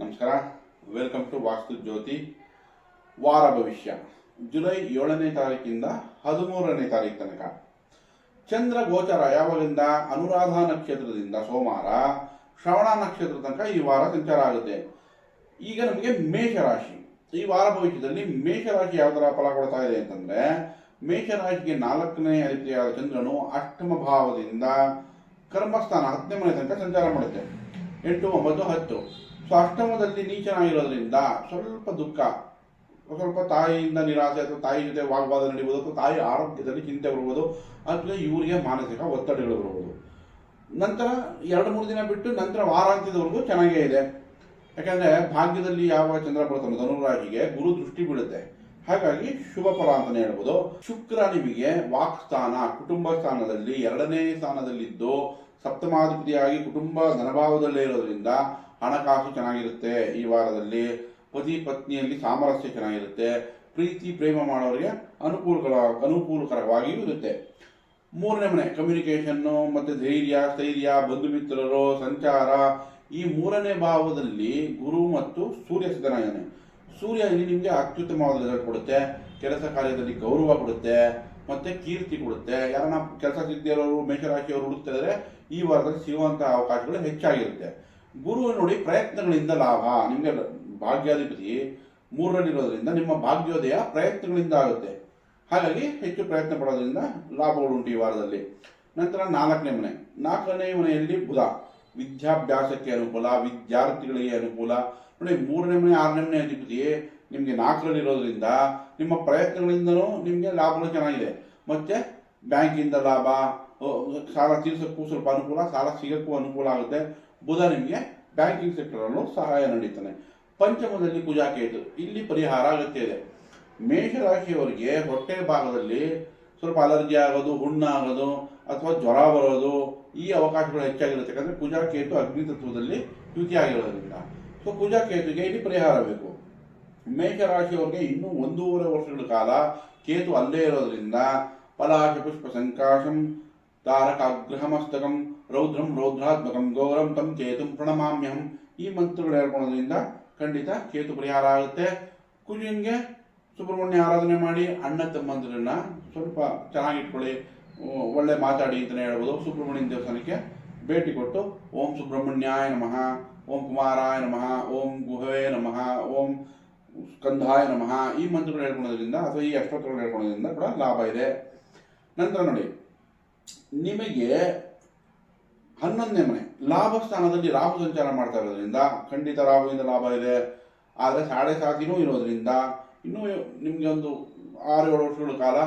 ನಮಸ್ಕಾರ. Welcome to ವಾಸ್ತು ಜ್ಯೋತಿ ವಾರ ಭವಿಷ್ಯ. ಜುಲೈ ಏಳನೇ ತಾರೀಕಿಂದ ಹದಿಮೂರನೇ ತಾರೀಕು ತನಕ. ಚಂದ್ರ ಗೋಚರ ಯಾವಾಗಿಂದ ಅನುರಾಧ ನಕ್ಷತ್ರದಿಂದ ಸೋಮವಾರ. ಶ್ರವಣ ನಕ್ಷತ್ರ ತನಕ ಈ ವಾರ ಸಂಚಾರ ಆಗುತ್ತೆ. ಈಗ ನಮಗೆ ಮೇಷರಾಶಿ. ಈ ವಾರ ಭವಿಷ್ಯದಲ್ಲಿ ಮೇಷರಾಶಿ ಯಾವ ಥರ ಫಲ ಕೊಡ್ತಾ ಇದೆ ಅಂತಂದ್ರೆ, ಮೇಷರಾಶಿಗೆ ನಾಲ್ಕನೇ ಅಧಿಪತಿಯಾದ ಚಂದ್ರನು ಅಷ್ಟಮ ಭಾವದಿಂದ ಕರ್ಮಸ್ಥಾನ ಹತ್ತನೇ ಮನೆ ತನಕ ಸಂಚಾರ ಮಾಡುತ್ತೆ. ಎಂಟು, ಒಂಬತ್ತು, ಹತ್ತು. ಸೊ ಅಷ್ಟಮದಲ್ಲಿ ನೀಚನಾಗಿರೋದ್ರಿಂದ ಸ್ವಲ್ಪ ದುಃಖ, ಸ್ವಲ್ಪ ತಾಯಿಯಿಂದ ನಿರಾಸೆ ಅಥವಾ ತಾಯಿ ಜೊತೆ ವಾಗ್ವಾದ ನಡೀಬೋದು ಅಥವಾ ತಾಯಿ ಆರೋಗ್ಯದಲ್ಲಿ ಚಿಂತೆ ಬರ್ಬೋದು ಅಥವಾ ಇವರಿಗೆ ಮಾನಸಿಕ ಒತ್ತಡಗಳು ಬರ್ಬೋದು ನಂತರ ಎರಡು ಮೂರು ದಿನ ಬಿಟ್ಟು ನಂತರ ವಾರಾಂತ್ಯದವರೆಗೂ ಚೆನ್ನಾಗೇ ಇದೆ. ಯಾಕಂದ್ರೆ ಭಾಗ್ಯದಲ್ಲಿ ಯಾವ ಚಂದ್ರ ಬರ್ತಾನೆ ಧನುರಾಶಿಗೆ ಗುರು ದೃಷ್ಟಿ ಬೀಳುತ್ತೆ. ಹಾಗಾಗಿ ಶುಭ ಫಲ ಅಂತಾನೆ ಹೇಳ್ಬೋದು. ಶುಕ್ರ ನಿಮಗೆ ವಾಕ್ ಸ್ಥಾನ, ಕುಟುಂಬ ಸ್ಥಾನದಲ್ಲಿ ಎರಡನೇ ಸ್ಥಾನದಲ್ಲಿದ್ದು ಸಪ್ತಮಾಧಿಪತಿಯಾಗಿ ಕುಟುಂಬ ಧನಭಾವದಲ್ಲೇ ಇರೋದ್ರಿಂದ ಹಣಕಾಸು ಚೆನ್ನಾಗಿರುತ್ತೆ ಈ ವಾರದಲ್ಲಿ. ಪತಿ ಪತ್ನಿಯಲ್ಲಿ ಸಾಮರಸ್ಯ ಚೆನ್ನಾಗಿರುತ್ತೆ. ಪ್ರೀತಿ, ಪ್ರೇಮ ಮಾಡೋರಿಗೆ ಅನುಕೂಲಕರ ಅನುಕೂಲಕರವಾಗಿಯೂ ಇರುತ್ತೆ. ಮೂರನೇ ಮನೆ ಕಮ್ಯುನಿಕೇಷನ್ನು ಮತ್ತು ಧೈರ್ಯ, ಸ್ಥೈರ್ಯ ಬಂಧು ಮಿತ್ರರು ಸಂಚಾರ. ಈ ಮೂರನೇ ಭಾವದಲ್ಲಿ ಗುರು ಮತ್ತು ಸೂರ್ಯ ಸಿದ್ಧನಾಗಿದ್ದಾನೆ ಸೂರ್ಯ ಇಲ್ಲಿ ನಿಮಗೆ ಅತ್ಯುತ್ತಮವಾದ ರಿಸಲ್ಟ್ ಕೊಡುತ್ತೆ. ಕೆಲಸ ಕಾರ್ಯದಲ್ಲಿ ಗೌರವ ಕೊಡುತ್ತೆ. ಮತ್ತು ಕೀರ್ತಿ ಕೊಡುತ್ತೆ. ಯಾರನ್ನ ಕೆಲಸ ಸಿದ್ಧಿರೋರು ಮೇಷರಾಶಿಯವರು ಹುಡುಕ್ತಾ ಇದ್ದರೆ, ಈ ವಾರದಲ್ಲಿ ಸಿಗುವಂಥ ಅವಕಾಶಗಳು ಹೆಚ್ಚಾಗಿರುತ್ತೆ. ಗುರು ನೋಡಿ ಪ್ರಯತ್ನಗಳಿಂದ ಲಾಭ. ನಿಮಗೆ ಭಾಗ್ಯಾಧಿಪತಿ ಮೂರರಲ್ಲಿರೋದ್ರಿಂದ ನಿಮ್ಮ ಭಾಗ್ಯೋದಯ ಪ್ರಯತ್ನಗಳಿಂದ ಆಗುತ್ತೆ. ಹಾಗಾಗಿ ಹೆಚ್ಚು ಪ್ರಯತ್ನ ಪಡೋದ್ರಿಂದ ಲಾಭಗಳುಂಟು ಈ ವಾರದಲ್ಲಿ. ನಂತರ ನಾಲ್ಕನೇ ಮನೆ. ನಾಲ್ಕನೇ ಮನೆಯಲ್ಲಿ ಬುಧ. ವಿದ್ಯಾಭ್ಯಾಸಕ್ಕೆ ಅನುಕೂಲ, ವಿದ್ಯಾರ್ಥಿಗಳಿಗೆ ಅನುಕೂಲ. ನೋಡಿ, ಮೂರನೇ ಮನೆ, ಆರನೇ ಮನೆ ಅಧಿಪತಿ ನಿಮಗೆ ನಾಲ್ಕರಲ್ಲಿರೋದ್ರಿಂದ ನಿಮ್ಮ ಪ್ರಯತ್ನಗಳಿಂದನೂ ನಿಮಗೆ ಲಾಭಗಳು ಚೆನ್ನಾಗಿದೆ. ಮತ್ತೆ ಬ್ಯಾಂಕಿಂದ ಲಾಭ ಸಾಲ ತೀರ್ಸಕ್ಕೂ ಸ್ವಲ್ಪ ಅನುಕೂಲ, ಸಾಲ ಸಿಗೋಕ್ಕೂ ಅನುಕೂಲ ಆಗುತ್ತೆ. ಬುಧ ನಿಮಗೆ ಬ್ಯಾಂಕಿಂಗ್ ಸೆಕ್ಟರಲ್ಲೂ ಸಹಾಯ ನಡೀತಾನೆ. ಪಂಚಮದಲ್ಲಿ ಕುಜಾಕೇತು ಇಲ್ಲಿ ಪರಿಹಾರ ಅಗತ್ಯ ಇದೆ. ಮೇಷರಾಶಿಯವರಿಗೆ ಹೊಟ್ಟೆ ಭಾಗದಲ್ಲಿ ಸ್ವಲ್ಪ ಅಲರ್ಜಿ ಆಗೋದು ಹುಣ್ಣಾಗೋದು ಅಥವಾ ಜ್ವರ ಬರೋದು, ಈ ಅವಕಾಶಗಳು ಹೆಚ್ಚಾಗಿರುತ್ತೆ. ಯಾಕಂದರೆ ಪೂಜಾ ಕೇತು ಅಗ್ನಿ ತತ್ವದಲ್ಲಿ ಯುತಿ ಆಗಿರೋದ್ರಿಂದ ಸೊ ಪೂಜಾ ಕೇತುಗೆ ಇಲ್ಲಿ ಪರಿಹಾರ ಬೇಕು. ಮೇಷರಾಶಿಯವರಿಗೆ ಇನ್ನೂ ಒಂದೂವರೆ ವರ್ಷಗಳ ಕಾಲ ಕೇತು ಅಲ್ಲೇ ಇರೋದ್ರಿಂದ ಪಲಾಶ ಪುಷ್ಪ ಸಂಕಾಶಂ ತಾರಕಾಗ್ರಹಮಸ್ತಕಂ, ರೌದ್ರಂ ರೌದ್ರಾತ್ಮಕಂ, ಗೌರಂ ತಂ ಚೇತುಂ ಪ್ರಣಮಾಮ್ಯಹಂ. ಈ ಮಂತ್ರಗಳು ಹೇಳ್ಕೊಳ್ಳೋದ್ರಿಂದ ಖಂಡಿತ ಕೇತು ಪರಿಹಾರ ಆಗುತ್ತೆ. ಕುಜನಿಗೆ ಸುಬ್ರಹ್ಮಣ್ಯ ಆರಾಧನೆ ಮಾಡಿ ಅಣ್ಣ ತಮ್ಮಂದ್ರನ್ನ ಸ್ವಲ್ಪ ಚೆನ್ನಾಗಿಟ್ಕೊಳ್ಳಿ ಒಳ್ಳೆ ಮಾತಾಡಿ ಅಂತಲೇ ಹೇಳ್ಬೋದು. ಸುಬ್ರಹ್ಮಣ್ಯನ ದೇವಸ್ಥಾನಕ್ಕೆ ಭೇಟಿ ಕೊಟ್ಟು ಓಂ ಸುಬ್ರಹ್ಮಣ್ಯಾಯ ನಮಃ, ಓಂ ಕುಮಾರಾಯ ನಮಃ, ಓಂ ಗುಹವೇ ನಮಃ, ಓಂ ಸ್ಕಂಧಾಯ ನಮಃ. ಈ ಮಂತ್ರಗಳು ಹೇಳ್ಕೊಳ್ಳೋದ್ರಿಂದ ಅಥವಾ ಈ ಅಷ್ಟೋತ್ತರಗಳು ಹೇಳ್ಕೊಳ್ಳೋದ್ರಿಂದ ಕೂಡ ಲಾಭ ಇದೆ. ನಂತರ ನೋಡಿ ನಿಮಗೆ ಹನ್ನೊಂದನೇ ಮನೆ, ಲಾಭ ಸ್ಥಾನದಲ್ಲಿ ರಾಹು ಸಂಚಾರ ಮಾಡ್ತಾ ಇರೋದ್ರಿಂದ ಖಂಡಿತ ರಾಹುವಿಂದ ಲಾಭ ಇದೆ. ಆದರೆ ಸಾಡೆ ಸಾತಿನೂ ಇರೋದ್ರಿಂದ ಇನ್ನೂ ನಿಮಗೆ ಒಂದು ಆರು ಏಳು ವರ್ಷಗಳ ಕಾಲ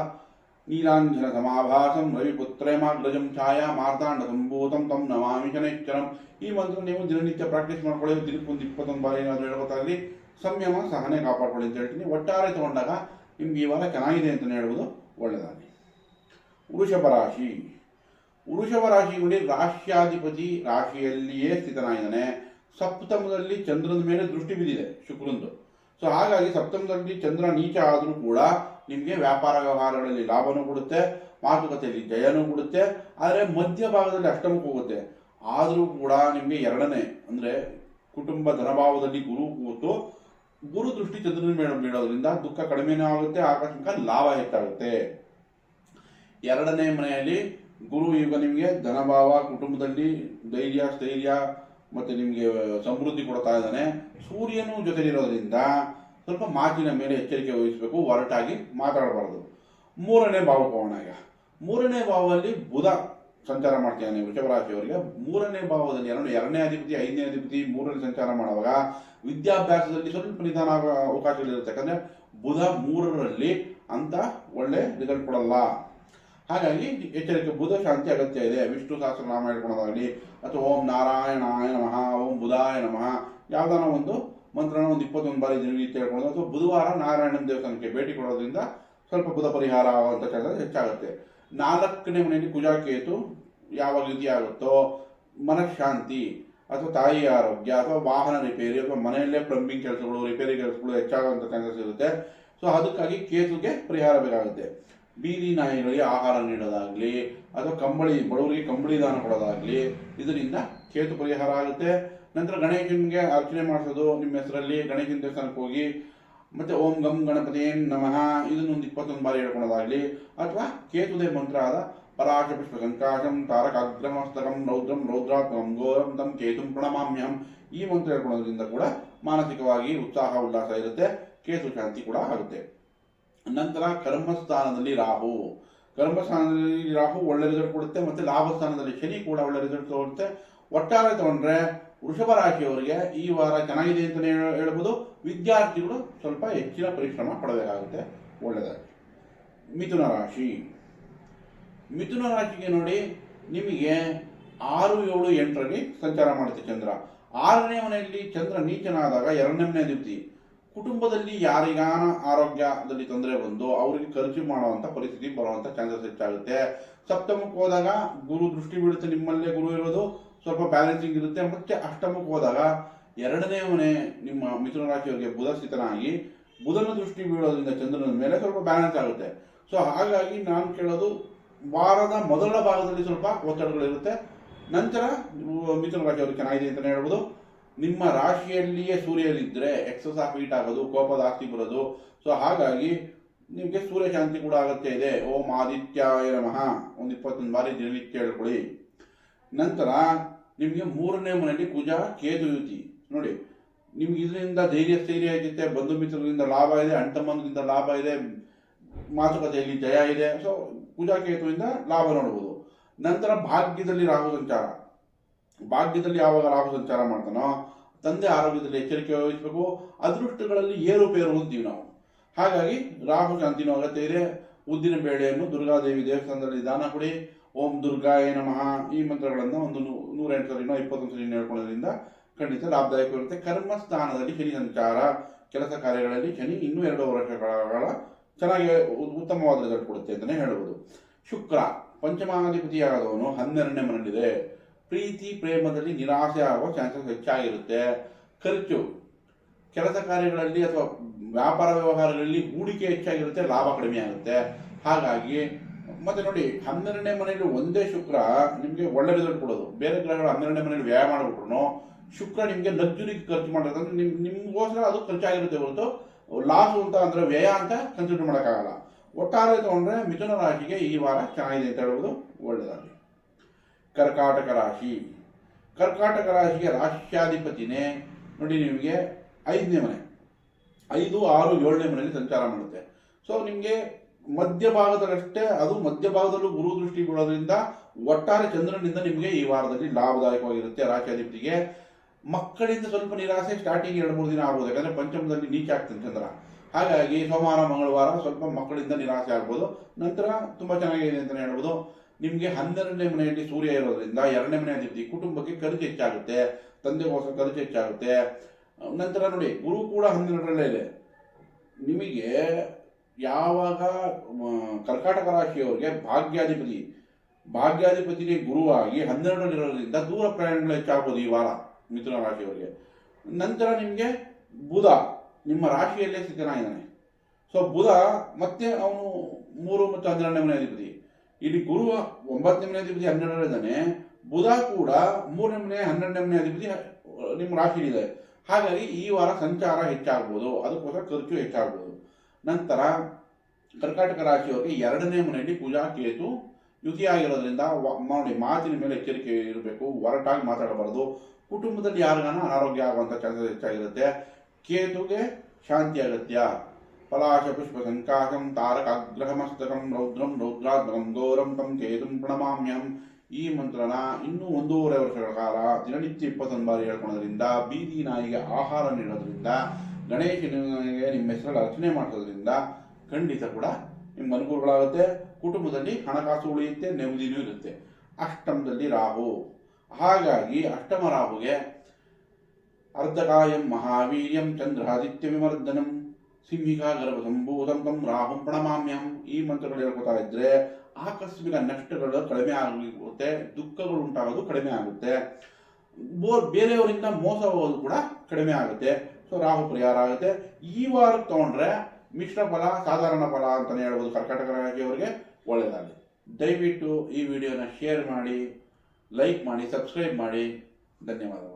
ನೀಲಾಂಜನ ಸಮಾಭಾಸಂ ರವಿಪುತ್ರೇಮಾಗ್ರಜಂ ಛಾಯಾ ಮಾರ್ತಾಂಡ ಸಂಭೂತಂ ತಂ ನಮಾಮಿ ಶನೈಶ್ಚರಂ. ಈ ಮಂತ್ರ ನೀವು ದಿನನಿತ್ಯ ಪ್ರಾಕ್ಟೀಸ್ ಮಾಡ್ಕೊಳ್ಳಿ, ದಿನಕ್ಕೆ ಒಂದು ಇಪ್ಪತ್ತೊಂದು ಬಾರಿ ಏನಾದರೂ ಹೇಳ್ಬೇಕಾಗಲಿ ಸಂಯಮ, ಸಹನೆ ಕಾಪಾಡ್ಕೊಳ್ಳಿ ಅಂತ ಹೇಳ್ತೀನಿ. ಒಟ್ಟಾರೆ ತಗೊಂಡಾಗ ನಿಮ್ಗೆ ಈ ವಾರ ಚೆನ್ನಾಗಿದೆ ಅಂತಲೇ ಹೇಳ್ಬೋದು. ಒಳ್ಳೆಯದಾಗಲಿ ವೃಷಭ ರಾಶಿ. ವೃಷಭ ರಾಶಿ ನೋಡಿ ರಾಶ್ಯಾಧಿಪತಿ ರಾಶಿಯಲ್ಲಿಯೇ ಸ್ಥಿತನಾಗಿದ್ದಾನೆ. ಸಪ್ತಮದಲ್ಲಿ ಚಂದ್ರನ ಮೇಲೆ ದೃಷ್ಟಿ ಬಿದ್ದಿದೆ ಶುಕ್ರಂದು ಸೊ ಹಾಗಾಗಿ ಸಪ್ತಮದಲ್ಲಿ ಚಂದ್ರ ನೀಚ ಆದರೂ ಕೂಡ ನಿಮಗೆ ವ್ಯಾಪಾರ ವ್ಯವಹಾರಗಳಲ್ಲಿ ಲಾಭನೂ ಕೊಡುತ್ತೆ, ಮಾತುಕತೆಯಲ್ಲಿ ಜಯನೂ ಕೊಡುತ್ತೆ, ಆದರೆ ಮಧ್ಯಭಾಗದಲ್ಲಿ ಅಷ್ಟಮಕ್ಕೆ ಹೋಗುತ್ತೆ. ಆದರೂ ಕೂಡ ನಿಮಗೆ ಎರಡನೇ, ಅಂದರೆ ಕುಟುಂಬ ಧನಭಾವದಲ್ಲಿ ಗುರು ಕೂತು ಗುರು ದೃಷ್ಟಿ ಚಂದ್ರನ ಮೇಲೆ ಬೀಳೋದ್ರಿಂದ ದುಃಖ ಕಡಿಮೆನೂ ಆಗುತ್ತೆ, ಆಕಸ್ಮಿಕ ಲಾಭ ಹೆಚ್ಚಾಗುತ್ತೆ. ಎರಡನೇ ಮನೆಯಲ್ಲಿ ಗುರು ಈಗ ನಿಮಗೆ ಧನಭಾವ, ಕುಟುಂಬದಲ್ಲಿ ಧೈರ್ಯ, ಸ್ಥೈರ್ಯ ಮತ್ತೆ ನಿಮಗೆ ಸಮೃದ್ಧಿ ಕೊಡ್ತಾ ಇದ್ದಾನೆ. ಸೂರ್ಯನು ಜೊತೆಲಿರೋದ್ರಿಂದ ಸ್ವಲ್ಪ ಮಾತಿನ ಮೇಲೆ ಎಚ್ಚರಿಕೆ ವಹಿಸಬೇಕು ಹೊರಟಾಗಿ ಮಾತಾಡಬಾರದು. ಮೂರನೇ ಭಾವ ಹೋಗೋಣ ಈಗ. ಮೂರನೇ ಭಾವದಲ್ಲಿ ಬುಧ ಸಂಚಾರ ಮಾಡ್ತಿದ್ದಾನೆ ವೃಷಭ ರಾಶಿಯವರಿಗೆ ಮೂರನೇ ಭಾವದಲ್ಲಿ ಎರಡು ಎರಡನೇ ಅಧಿಪತಿ, ಐದನೇ ಅಧಿಪತಿ, ಮೂರನೇ ಸಂಚಾರ ಮಾಡುವಾಗ ವಿದ್ಯಾಭ್ಯಾಸದಲ್ಲಿ ಸ್ವಲ್ಪ ನಿಧಾನ ಅವಕಾಶಗಳಿರುತ್ತೆ. ಯಾಕಂದರೆ ಬುಧ ಮೂರರಲ್ಲಿ ಅಂತ ಒಳ್ಳೆ ರಿಸಲ್ಟ್ ಕೊಡಲ್ಲ. ಹಾಗಾಗಿ ಎಚ್ಚರಿಕೆ, ಬುಧ ಶಾಂತಿ ಅಗತ್ಯ ಇದೆ. ವಿಷ್ಣು ಸಹಸ್ರನಾಮ ಹೇಳ್ಕೊಳ್ಳೋದಾಗಲಿ ಅಥವಾ ಓಂ ನಾರಾಯಣಾಯ ನಮಃ, ಓಂ ಬುಧಾಯ ನಮಃ, ಯಾವ್ದಾನ ಒಂದು ಮಂತ್ರನ ಒಂದು ಇಪ್ಪತ್ತೊಂದು ಬಾರಿ ದಿನನಿತ್ಯ ಹೇಳ್ಕೊಳ್ಳೋದು ಅಥವಾ ಬುಧವಾರ ನಾರಾಯಣನ ದೇವಸ್ಥಾನಕ್ಕೆ ಭೇಟಿ ಕೊಡೋದ್ರಿಂದ ಸ್ವಲ್ಪ ಬುಧ ಪರಿಹಾರ ಆಗುವಂಥ ಕೆಲಸ ಹೆಚ್ಚಾಗುತ್ತೆ. ನಾಲ್ಕನೇ ಮನೆಯಲ್ಲಿ ಕುಜಾಕೇತು ಯಾವಾಗ ರೀತಿ ಆಗುತ್ತೋ, ಮನಃಶಾಂತಿ ಅಥವಾ ತಾಯಿ ಆರೋಗ್ಯ ಅಥವಾ ವಾಹನ ರಿಪೇರಿ ಅಥವಾ ಮನೆಯಲ್ಲೇ ಪ್ಲಂಬಿಂಗ್ ಕೆಲಸಗಳು ರಿಪೇರಿ ಕೆಲಸಗಳು ಹೆಚ್ಚಾಗುವಂಥ ಚಾನ್ಸಸ್ ಇರುತ್ತೆ. ಸೊ ಅದಕ್ಕಾಗಿ ಕೇತುಗೆ ಪರಿಹಾರ ಬೇಕಾಗುತ್ತೆ. ಬೀದಿ ನಾಯಿಗಳಿಗೆ ಆಹಾರ ನೀಡೋದಾಗ್ಲಿ, ಅಥವಾ ಕಂಬಳಿ, ಬಡವರಿಗೆ ಕಂಬಳಿ ದಾನ ಕೊಡೋದಾಗ್ಲಿ, ಇದರಿಂದ ಕೇತು ಪರಿಹಾರ ಆಗುತ್ತೆ. ನಂತರ ಗಣೇಶನಿಗೆ ಅರ್ಚನೆ ಮಾಡಿಸೋದು ನಿಮ್ಮ ಹೆಸರಲ್ಲಿ, ಗಣೇಶನ ದೇವಸ್ಥಾನಕ್ಕೆ ಹೋಗಿ, ಮತ್ತೆ ಓಂ ಗಂ ಗಣಪತಿ ನಮಃ, ಇದನ್ನೊಂದು ಇಪ್ಪತ್ತೊಂದು ಬಾರಿ ಹೇಳ್ಕೊಳೋದಾಗ್ಲಿ, ಅಥವಾ ಕೇತುದೇ ಮಂತ್ರ ಆದ ಪರಾಶ ಪುಷ್ಪ ಸಂಕಾಶಂ ತಾರಕಾಗ್ರಮಸ್ತಕಂ ರೌದ್ರಂ, ರೌದ್ರಾತ್ಮಕಂ ಘೋರಂ ತಂ ಕೇತುಂ ಪ್ರಣಮಾಮ್ಯಂ ಈ ಮಂತ್ರ ಹೇಳ್ಕೊಳ್ಳೋದ್ರಿಂದ ಕೂಡ ಮಾನಸಿಕವಾಗಿ ಉತ್ಸಾಹ, ಉಲ್ಲಾಸ ಇರುತ್ತೆ, ಕೇತು ಶಾಂತಿ ಕೂಡ ಆಗುತ್ತೆ. ನಂತರ ಕರ್ಮಸ್ಥಾನದಲ್ಲಿ ರಾಹು. ಕರ್ಮಸ್ಥಾನದಲ್ಲಿ ರಾಹು ಒಳ್ಳೆ ರಿಸಲ್ಟ್ ಕೊಡುತ್ತೆ ಮತ್ತೆ ಲಾಭ ಸ್ಥಾನದಲ್ಲಿ ಶನಿ ಕೂಡ ಒಳ್ಳೆ ರಿಸಲ್ಟ್ ತಗೊಳುತ್ತೆ ಒಟ್ಟಾರೆ ತಗೊಂಡ್ರೆ ವೃಷಭ ರಾಶಿಯವರಿಗೆ ಈ ವಾರ ಚೆನ್ನಾಗಿದೆ ಅಂತಲೇ ಹೇಳ- ಹೇಳ್ಬೋದು. ವಿದ್ಯಾರ್ಥಿಗಳು ಸ್ವಲ್ಪ ಹೆಚ್ಚಿನ ಪರಿಶ್ರಮ ಪಡಬೇಕಾಗುತ್ತೆ. ಒಳ್ಳೆಯದಾಗಿ ಮಿಥುನ ರಾಶಿ. ಮಿಥುನ ರಾಶಿಗೆ ನೋಡಿ, ನಿಮಗೆ ಆರು ಏಳು ಎಂಟರಲ್ಲಿ ಸಂಚಾರ ಮಾಡುತ್ತೆ ಚಂದ್ರ. ಆರನೇ ಮನೆಯಲ್ಲಿ ಚಂದ್ರ ನೀಚನಾದಾಗ ಎರಡನೇ ಮನೆ ಅಧಿಪತಿ. ಕುಟುಂಬದಲ್ಲಿ ಯಾರಿಗಾನ ಆರೋಗ್ಯದಲ್ಲಿ ತೊಂದರೆ ಬಂದು ಅವರಿಗೆ ಖರ್ಚು ಮಾಡುವಂತ ಪರಿಸ್ಥಿತಿ ಬರುವಂತ ಚಾನ್ಸಸ್ ಹೆಚ್ಚಾಗುತ್ತೆ. ಸಪ್ತಮಕ್ಕೆ ಹೋದಾಗ ಗುರು ದೃಷ್ಟಿ ಬೀಳುತ್ತೆ, ನಿಮ್ಮಲ್ಲೇ ಗುರು ಇರೋದು, ಸ್ವಲ್ಪ ಬ್ಯಾಲೆನ್ಸಿಂಗ್ ಇರುತ್ತೆ. ಮತ್ತೆ ಅಷ್ಟಮಕ್ಕೆ ಹೋದಾಗ ಎರಡನೇ ಮನೆ ನಿಮ್ಮ ಮಿಥುನ ರಾಶಿಯವರಿಗೆ ಬುಧ ಸ್ಥಿತನಾಗಿ ಬುಧನ ದೃಷ್ಟಿ ಬೀಳೋದ್ರಿಂದ ಚಂದ್ರನ ಮೇಲೆ ಸ್ವಲ್ಪ ಬ್ಯಾಲೆನ್ಸ್ ಆಗುತ್ತೆ. ಸೊ ಹಾಗಾಗಿ ನಾನು ಕೇಳೋದು ವಾರದ ಮೊದಲ ಭಾಗದಲ್ಲಿ ಸ್ವಲ್ಪ ಒತ್ತಡಗಳಿರುತ್ತೆ. ನಂತರ ಮಿಥುನ ರಾಶಿಯವರು ಚೆನ್ನಾಗಿದೆ ಅಂತಲೇ ಹೇಳ್ಬೋದು. ನಿಮ್ಮ ರಾಶಿಯಲ್ಲಿಯೇ ಸೂರ್ಯನಿದ್ರೆ ಎಕ್ಸಸ್ ಆಫ್ ಹೀಟ್ ಆಗೋದು, ಕೋಪ ಜಾಸ್ತಿ ಬರೋದು. ಸೊ ಹಾಗಾಗಿ ನಿಮಗೆ ಸೂರ್ಯ ಶಾಂತಿ ಕೂಡ ಅಗತ್ಯ ಇದೆ. ಓಂ ಆದಿತ್ಯಾಯ ನಮಃ. ಒಂದು ಇಪ್ಪತ್ತೊಂದು ಬಾರಿ ದಿನನಿತ್ಯ ಹೇಳ್ಕೊಳ್ಳಿ ನಂತರ ನಿಮಗೆ ಮೂರನೇ ಮನೆಯಲ್ಲಿ ಕುಜ, ಕೇತು ಯುತಿ. ನೋಡಿ, ನಿಮ್ಗೆ ಇದರಿಂದ ಧೈರ್ಯ ಸ್ಥೈರ್ಯ ಆಗುತ್ತೆ ಬಂಧು ಮಿತ್ರರಿಂದ ಲಾಭ ಇದೆ ಅಣ್ತಮ್ಮನಿಂದ ಲಾಭ ಇದೆ, ಮಾತುಕತೆಯಲ್ಲಿ ಜಯ ಇದೆ. ಸೊ ಪೂಜಾ ಕೇತುವಿಂದ ಲಾಭ ನೋಡ್ಬೋದು. ನಂತರ ಭಾಗ್ಯದಲ್ಲಿ ರಾಹು ಸಂಚಾರ. ಭಾಗ್ಯದಲ್ಲಿ ಯಾವಾಗ ರಾಹು ಸಂಚಾರ ಮಾಡ್ತಾನೋ, ತಂದೆ ಆರೋಗ್ಯದಲ್ಲಿ ಎಚ್ಚರಿಕೆ ವಹಿಸಬೇಕು. ಅದೃಷ್ಟಗಳಲ್ಲಿ ಏರುಪೇರು ಹೊಂದೀವಿ ನಾವು. ಹಾಗಾಗಿ ರಾಹು ಶಾಂತಿನೂ ಅಗತ್ಯ ಇದೆ. ಉದ್ದಿನ ಬೇಳೆಯನ್ನು ದುರ್ಗಾದೇವಿ ದೇವಸ್ಥಾನದಲ್ಲಿ ದಾನ ಕೊಡಿ. ಓಂ ದುರ್ಗಾಯ ನಮಃ. ಈ ಮಂತ್ರಗಳನ್ನು ಒಂದು ನೂರೆಂಟು ಸರಿನೋ ಇಪ್ಪತ್ತೊಂದು ಸರಿ ಹೇಳ್ಕೊಳ್ಳೋದ್ರಿಂದ ಖಂಡಿತ ಲಾಭದಾಯಕವಿರುತ್ತೆ ಕರ್ಮಸ್ಥಾನದಲ್ಲಿ ಶನಿ ಸಂಚಾರ, ಕೆಲಸ ಕಾರ್ಯಗಳಲ್ಲಿ ಶನಿ ಇನ್ನೂ ಎರಡು ವರ್ಷಗಳ ಚೆನ್ನಾಗಿ ಉ- ಉತ್ತಮವಾದ ರಿಸಲ್ಟ್ ಕೊಡುತ್ತೆ ಅಂತಲೇ ಹೇಳ್ಬೋದು. ಶುಕ್ರ, ಪಂಚಮಾಧಿಪತಿಯಾದವನು ಹನ್ನೆರಡನೇ ಮನೆಯಲ್ಲಿದೆ. ಪ್ರೀತಿ ಪ್ರೇಮದಲ್ಲಿ ನಿರಾಸೆ ಆಗುವ ಚಾನ್ಸಸ್ ಹೆಚ್ಚಾಗಿರುತ್ತೆ. ಖರ್ಚು. ಕೆಲಸ ಕಾರ್ಯಗಳಲ್ಲಿ ಅಥವಾ ವ್ಯಾಪಾರ ವ್ಯವಹಾರಗಳಲ್ಲಿ ಹೂಡಿಕೆ ಹೆಚ್ಚಾಗಿರುತ್ತೆ, ಲಾಭ ಕಡಿಮೆ ಆಗುತ್ತೆ. ಹಾಗಾಗಿ, ಮತ್ತೆ ನೋಡಿ, ಹನ್ನೆರಡನೇ ಮನೆಯಲ್ಲಿ ಒಂದೇ ಶುಕ್ರ ನಿಮಗೆ ಒಳ್ಳೆ ರಿಸಲ್ಟ್ ಕೊಡೋದು. ಬೇರೆ ಗ್ರಹಗಳು ಹನ್ನೆರಡನೇ ಮನೆಯಲ್ಲಿ ವ್ಯಯ ಮಾಡಿಬಿಟ್ರು ಶುಕ್ರ ನಿಮಗೆ ಲಕ್ಸುರಿ ಖರ್ಚು ಮಾಡೋದಂದ್ರೆ ನಿಮ್, ನಿಮ್ಗೋಸ್ಕರ ಅದು ಖರ್ಚಾಗಿರುತ್ತೆ ಹೊರತು ಲಾಸು ಅಂತ ಅಂದ್ರೆ ವ್ಯಯ ಅಂತ ಕನ್ಸಿಡರ್ ಮಾಡೋಕ್ಕಾಗಲ್ಲ. ಒಟ್ಟಾರೆ ತಗೊಂಡ್ರೆ ಮಿಥುನ ರಾಶಿಗೆ ಈ ವಾರ ಚೆನ್ನಾಗಿದೆ ಅಂತ ಹೇಳುವುದು ಒಳ್ಳೆಯದಾಗಲಿ ಕರ್ಕಾಟಕ ರಾಶಿ ಕರ್ಕಾಟಕ ರಾಶಿಗೆ ರಾಶ್ಯಾಧಿಪತಿನೇ ನೋಡಿ ನಿಮಗೆ ಐದನೇ ಮನೆ. ಐದು, ಆರು, ಏಳನೇ ಮನೆಯಲ್ಲಿ ಸಂಚಾರ ಮಾಡುತ್ತೆ. ಸೊ ನಿಮಗೆ ಮಧ್ಯಭಾಗದಲ್ಲಷ್ಟೇ, ಅದು ಮಧ್ಯಭಾಗದಲ್ಲೂ ಗುರು ದೃಷ್ಟಿ ಬೀಳೋದ್ರಿಂದ ಒಟ್ಟಾರೆ ಚಂದ್ರನಿಂದ ನಿಮಗೆ ಈ ವಾರದಲ್ಲಿ ಲಾಭದಾಯಕವಾಗಿರುತ್ತೆ ರಾಶ್ಯಾಧಿಪತಿಗೆ ಮಕ್ಕಳಿಂದ ಸ್ವಲ್ಪ ನಿರಾಸೆ ಸ್ಟಾರ್ಟಿಂಗ್ ಎರಡು, ಮೂರು ದಿನ ಆಗ್ಬೋದು. ಯಾಕಂದರೆ ಪಂಚಮದಲ್ಲಿ ನೀಚ ಆಗ್ತದೆ ಚಂದ್ರ. ಹಾಗಾಗಿ ಸೋಮವಾರ, ಮಂಗಳವಾರ ಸ್ವಲ್ಪ ಮಕ್ಕಳಿಂದ ನಿರಾಸೆ ಆಗ್ಬೋದು. ನಂತರ ತುಂಬಾ ಚೆನ್ನಾಗಿದೆ ಅಂತಲೇ ಹೇಳ್ಬೋದು. ನಿಮಗೆ ಹನ್ನೆರಡನೇ ಮನೆಯಲ್ಲಿ ಸೂರ್ಯ ಇರೋದ್ರಿಂದ ಎರಡನೇ ಮನೆ ಅಧಿಪತಿ ಕುಟುಂಬಕ್ಕೆ ಖರ್ಚು ಹೆಚ್ಚಾಗುತ್ತೆ, ತಂದೆಗೋಸ್ಕರ ಖರ್ಚು ಹೆಚ್ಚಾಗುತ್ತೆ. ನಂತರ ನೋಡಿ, ಗುರು ಕೂಡ ಹನ್ನೆರಡರಲ್ಲೇ ಇದೆ. ನಿಮಗೆ ಯಾವಾಗ ಕರ್ಕಾಟಕ ರಾಶಿಯವರಿಗೆ ಭಾಗ್ಯಾಧಿಪತಿ ಭಾಗ್ಯಾಧಿಪತಿಗೆ ಗುರುವಾಗಿ ಹನ್ನೆರಡರಲ್ಲಿರೋದ್ರಿಂದ ದೂರ ಪ್ರಯಾಣಗಳು ಹೆಚ್ಚಾಗ್ಬೋದು ಈ ವಾರ ಮಿಥುನ ರಾಶಿಯವರಿಗೆ. ನಂತರ ನಿಮಗೆ ಬುಧ, ನಿಮ್ಮ ರಾಶಿಯಲ್ಲೇ ಸ್ಥಿತನಾಗಿದ್ದಾನೆ. ಸೊ ಬುಧ ಮತ್ತೆ ಅವನು ಮೂರು ಮತ್ತು ಹನ್ನೆರಡನೇ ಮನೆ ಅಧಿಪತಿ. ಇಲ್ಲಿ ಗುರು ಒಂಬತ್ತನೇ ಅಧಿಪತಿ ಇದ್ದಾನೆ. ಬುಧ ಕೂಡ ಮೂರನೇ ಹನ್ನೆರಡನೇ ಅಧಿಪತಿ, ನಿಮ್ಮ ರಾಶಿಯಲ್ಲಿದೆ ಹಾಗಾಗಿ ಈ ವಾರ ಸಂಚಾರ ಹೆಚ್ಚಾಗ್ಬೋದು. ಅದಕ್ಕೋಸ್ಕರ ಖರ್ಚು ಹೆಚ್ಚಾಗ್ಬೋದು. ನಂತರ ಕರ್ಕಾಟಕ ರಾಶಿಯವರಿಗೆ ಎರಡನೇ ಮನೆಯಲ್ಲಿ ಪೂಜಾ ಕೇತು ಯುತಿಯಾಗಿರೋದ್ರಿಂದ ನೋಡಿ ಮಾತಿನ ಮೇಲೆ ಎಚ್ಚರಿಕೆ ಇರಬೇಕು. ಒರಟಾಗಿ ಮಾತಾಡಬಾರದು. ಕುಟುಂಬದಲ್ಲಿ ಯಾರಿಗಾನ ಅನಾರೋಗ್ಯ ಆಗುವಂಥ ಚಾನ್ಸಸ್ ಹೆಚ್ಚಾಗಿರುತ್ತೆ. ಕೇತುಗೆ ಶಾಂತಿ ಅಗತ್ಯ. ಸಂಕಾಶಂ ತಾರಕಾಗ್ರಹಮಸ್ತಕಂ ರೌದ್ರಂ ರೌದ್ರಾತ್ಮಕಂ ಘೋರಂ ತಂ ಕೇತುಂ ಪ್ರಣಮಾಮ್ಯಂ ಈ ಮಂತ್ರನ ಇನ್ನೂ ಒಂದೂವರೆ ವರ್ಷಗಳ ಕಾಲ ದಿನನಿತ್ಯ ಇಪ್ಪತ್ತೊಂದು ಬಾರಿ ಹೇಳ್ಕೊಳೋದ್ರಿಂದ ಬೀದಿ ನಾಯಿಗೆ ಆಹಾರ ನೀಡೋದ್ರಿಂದ ಗಣೇಶನಿಗೆ ನಿಮ್ಮ ಹೆಸರಲ್ಲಿ ಅರ್ಚನೆ ಮಾಡೋದ್ರಿಂದ ಖಂಡಿತ ಕೂಡ ನಿಮ್ಗೆ ಅನುಕೂಲಗಳಾಗುತ್ತೆ ಕುಟುಂಬದಲ್ಲಿ ಹಣಕಾಸು ಉಳಿಯುತ್ತೆ ನೆಮ್ಮದಿನೂ ಇರುತ್ತೆ ಅಷ್ಟಮದಲ್ಲಿ ರಾಹು ಹಾಗಾಗಿ ಅಷ್ಟಮ ರಾಹುಗೆ ಅರ್ಧಕಾಯಂ ಮಹಾವೀರ್ಯಂ ಚಂದ್ರಾದಿತ್ಯ ವಿಮರ್ದನಂ ಸಿಂಹಿಕಾ ಗರ್ಭ ಸಂಭೂತಂ ತಂ ರಾಹುಂ ಪ್ರಣಮಾಮ್ಯಂ ಈ ಮಂತ್ರಗಳು ಹೇಳ್ಕೊತಾ ಇದ್ರೆ ಆಕಸ್ಮಿಕ ನಷ್ಟಗಳು ಕಡಿಮೆ ಆಗುತ್ತೆ, ದುಃಖಗಳು ಉಂಟಾಗೋದು ಕಡಿಮೆ ಆಗುತ್ತೆ. ಬೋರ್ ಬೇರೆಯವರಿಂದ ಮೋಸ ಹೋಗೋದು ಕೂಡ ಕಡಿಮೆ ಆಗುತ್ತೆ. ಸೊ, ರಾಹು ಪರಿಹಾರ ಆಗುತ್ತೆ. ಈ ವಾರ ತಗೊಂಡ್ರೆ ಮಿಶ್ರ ಫಲ, ಸಾಧಾರಣ ಫಲ ಅಂತಲೇ ಹೇಳ್ಬೋದು ಕರ್ನಾಟಕ ರಾಜ್ಯವರಿಗೆ ಒಳ್ಳೆಯದಾಗಲಿ. ದಯವಿಟ್ಟು ಈ ವಿಡಿಯೋನ ಶೇರ್ ಮಾಡಿ, ಲೈಕ್ ಮಾಡಿ, ಸಬ್ಸ್ಕ್ರೈಬ್ ಮಾಡಿ. ಧನ್ಯವಾದಗಳು.